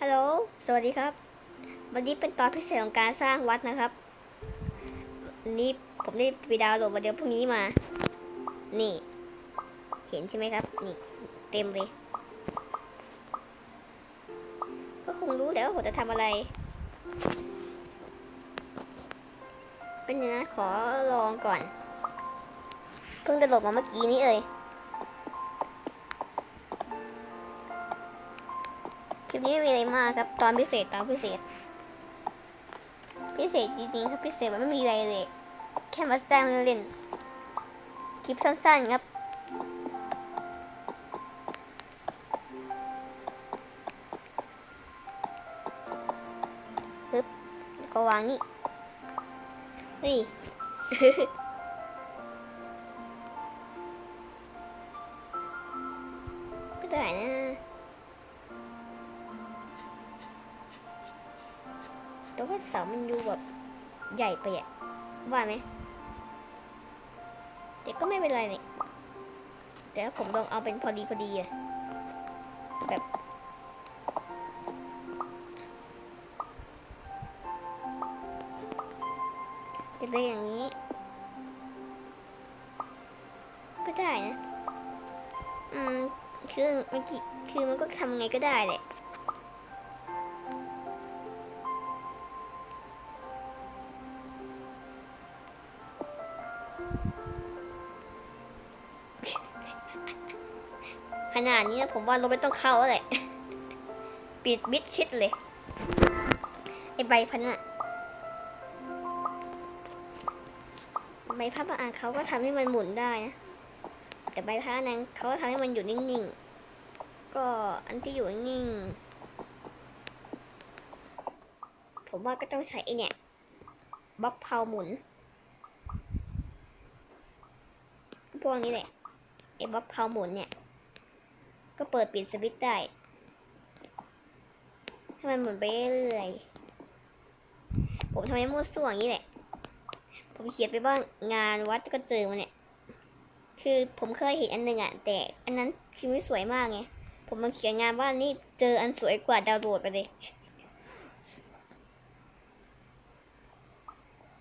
ฮัลโหล สวัสดีครับ วันนี้เป็นตอนพิเศษของการสร้างวัดนะครับนนี้ผมได้ไปดาวน์โหลดวันเดียวพรุ่งนี้มา นี่ เห็นใช่ไหมครับ นี่ เต็มเลย ก็คงรู้แล้วว่าผมจะทำอะไร เป็นเนื้อขอลองก่อน เพิ่งจะโหลดมาเมื่อกี้นี้เลย ลิปนี้ไม่มีอะไรมากครับตอนพิเศษตอนพิเศษ พิเศษจริงๆครับพิเศษมันไม่มีอะไรเลย แค่มาแจ้งเล่นๆคลิปสั้นๆครับปึ๊บก็วางนี่นี่ไม่ได้นะ แต่ว่าเสามันดูแบบใหญ่ไปอะว่าไหมแต่ก็ไม่เป็นไรนี่แต่ผมลองเอาเป็นพอดีพอดีอะแบบจะได้อย่างนี้ ก็ได้นะ อืม คือเมันกี่คือมันก็ทำไงก็ได้แหละ ขนาดนี้นะผมว่าเราไม่ต้องเข้าแล้วแหละปิดมิดชิดเลยไอใบพัน่ะใบพัดบางอันเขาก็ทำให้มันหมุนได้นะแต่ใบพัดนั้นเขาก็ทำให้มันอยู่นิ่งๆ ก็อันที่อยู่นิ่ง ผมว่าก็ต้องใช้ไอเนี่ยบล็อกเพาหมุนพวกนี้แหละไอ้บล็อกเพาหมุนเนี่ย ก็เปิดปิดสวิตช์ได้ ให้มันหมุนไปเรื่อยๆ ผมทำให้มั่วสั่วอย่างนี้แหละ ผมเขียนไปว่างงานวัดก็เจอมาเนี่ย คือผมเคยเห็นอันหนึ่งอะแต่อันนั้นคือไม่สวยมากไง ผมมาเขียนงานว่านี่เจออันสวยกว่าดาวโหลดไปเลย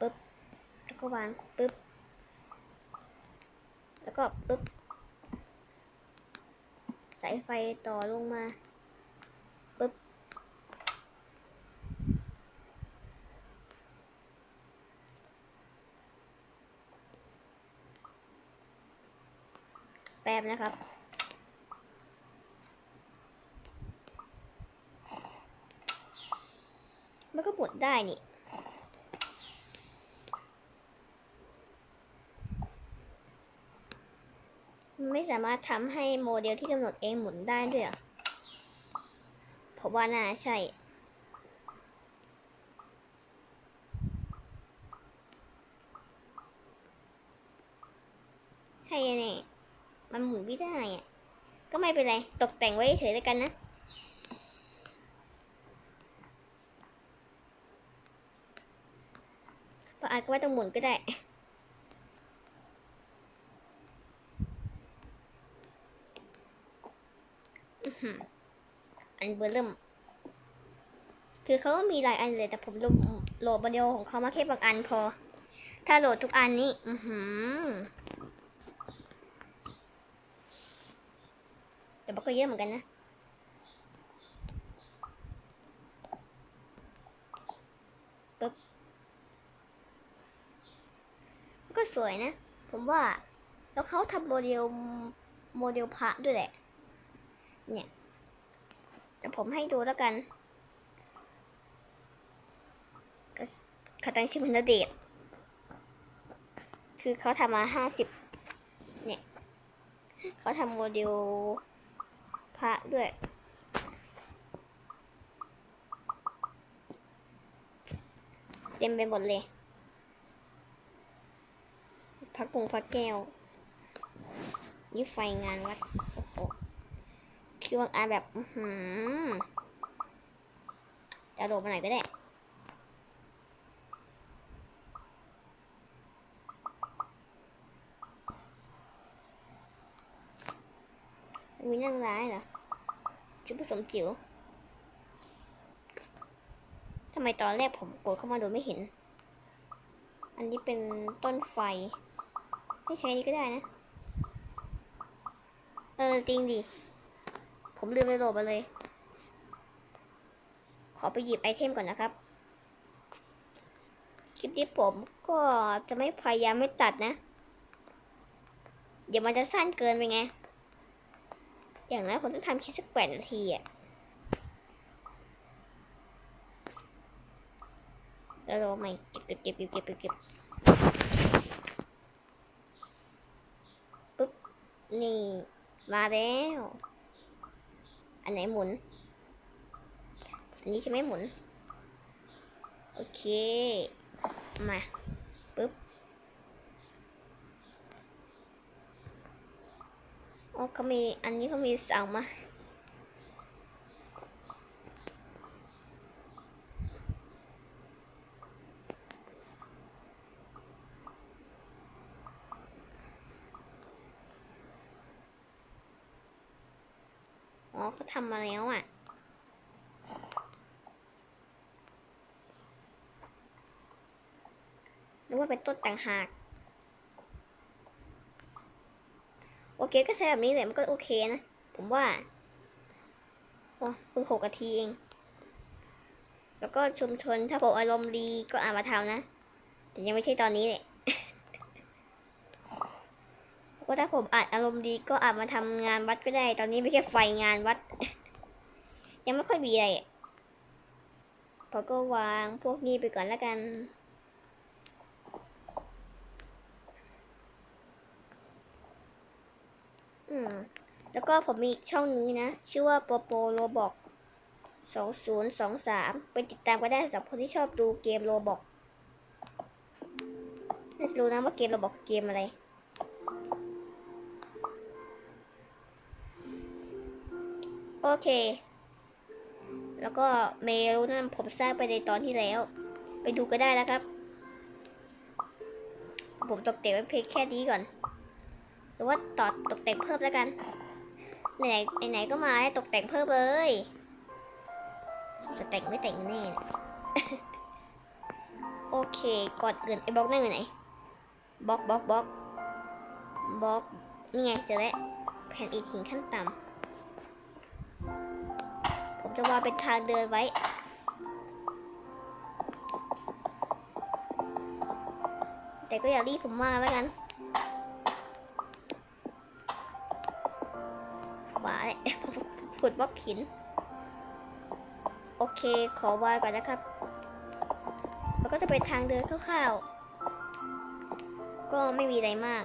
ปึ๊บ แล้วก็วางปึ๊บ แล้วก็ปึ๊บ สายไฟต่อลงมาปึ๊บแป๊บนะครับมันก็หมุนได้นี่ ไม่สามารถทำให้โมเดลที่กำหนดเองหมุนได้ด้วยเหรอผมว่าน่าใช่ ใช่แน่มันหมุนไม่ได้อะก็ไม่เป็นไร ตกแต่งไว้เฉยๆแล้วกันนะเพราะอาจก็ไม่ต้องหมุนก็ได้ อื้มอันเบอร์เริ่ม คือเขาก็มีหลายอันเลยแต่ผมโหลดโหลดวิดีโอของเขามาแค่บางอันพอ ถ้าโหลดทุกอันนี้ อือหือแต่มันก็เยอะเหมือนกันนะปึ๊บก็สวยนะ ผมว่า แล้วเขาทำโมเดลโมเดลพระด้วยแหละ เนี่ยแต่ผมให้ดูแล้วกันเขาตั้งชื่อมันเดชน์คือเขาทำมาห้าสิบเนี่ยเขาทำโมเดลพระด้วยเต็มไปหมดเลยพระกงพระแก้วนี่ไฟงานวัด คือบางอันแบบอือหือจะโดดมาไหนก็ได้มีนั่งร้ายเหรอชุดผสมจิ๋วทำไมตอนแรกผมกดเข้ามาโดยไม่เห็น อันนี้เป็นต้นไฟ ไม่ใช้นี้ก็ได้นะ เออ จริงดิ ผมลืมไปโหลดมาเลย ขอไปหยิบไอเทมก่อนนะครับ คลิปนี้ผมก็จะไม่พยายามไม่ตัดนะ เดี๋ยวมันจะสั้นเกินไปไง อย่างน้อยผมต้องทำคลิปสักแปดนาทีอะแล้วเราไม่เก็บเก็บเก็บเก็บเก็บเก็บปุ๊บ นี่ มาแล้ว อันไหนหมุน อันนี้ใช่ไหมหมุน โอเค มาปึ๊บ โอ้เขามี อันนี้เขามีสั่งมา อ๋อเขาทำมาแล้วอะ นึกว่าเป็นต้นต่างหาก โอเคก็ใช้แบบนี้แหละมันก็โอเคนะ ผมว่าโอ้เพิ่งหกนาทีเอง แล้วก็ชุมชนถ้าผมอารมณ์ดีก็อาจมาทำนะ แต่ยังไม่ใช่ตอนนี้แหละถ้าผมอาจอารมณ์ดีก็อาจมาทำงานวัดก็ได้ ตอนนี้ไม่ใช่ไฟงานวัด ยังไม่ค่อยมีอะไรอะผมก็วางพวกนี้ไปก่อนแล้วกันอืมแล้วก็ผมมีอีกช่องนึงนะ ชื่อว่าโปโปโรบอกสองศูนย์สองสามไปติดตามก็ได้สำหรับคนที่ชอบดูเกมโรบอกน่าจะรู้นะว่าเกมโรบอกคือเกมอะไร โอเค แล้วก็เมลนั่นผมสร้างไปในตอนที่แล้ว ไปดูก็ได้นะครับ ผมตกแต่งไว้เพียงแค่นี้ก่อน หรือว่าต่อตกแต่งเพิ่มแล้วกัน ไหนไหนๆก็มาให้ตกแต่งเพิ่มเลย จะแต่งไม่แต่งแน่ โอเค ก่อนอื่นไอ้บล็อกนั่นอยู่ไหนบล็อกบล็อกบล็อกบล็อกนี่ไงเจอแล้วแผ่นอิฐหินขั้นต่ำ ผมจะวางเป็นทางเดินไว้ แต่ก็อย่ารีบผมมากแล้วกันวาเลยขุดบล็อกหิน โอเค ขอวางก่อนนะครับแล้วก็จะเป็นทางเดินคร่าวๆ ก็ไม่มีอะไรมาก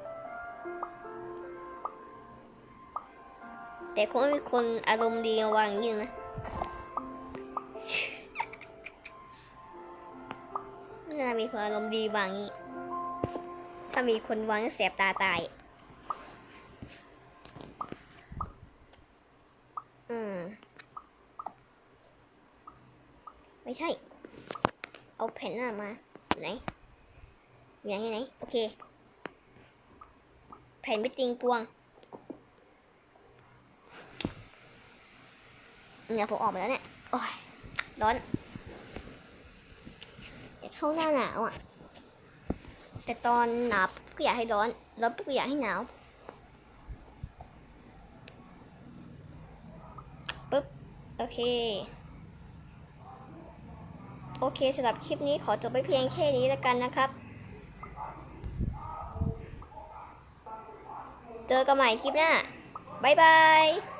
แต่คงไม่มีคนอารมณ์ดีมาวางอย่างนี้นะไม่น่ามีคนอารมณ์ดีวางงนี้ ถ้ามีคนวางก็แสบตาตายอืมไม่ใช่ เอาแผ่นหน้ามาไหนอยู่ไหนอยู่ไหน โอเค แผ่นไม่ติงปวง เนี่ยผมออกไปแล้วเนี่ย โอ้ย ร้อนจะเข้าหน้าหนาวอะ แต่ตอนหนาวปุ๊บก็อยากให้ร้อน ร้อนปุ๊บก็อยากให้หนาว ปึ๊บ โอเค โอเคสำหรับคลิปนี้ขอจบไปเพียงแค่นี้แล้วกันนะครับ เจอกันใหม่คลิปหน้า บ๊ายบาย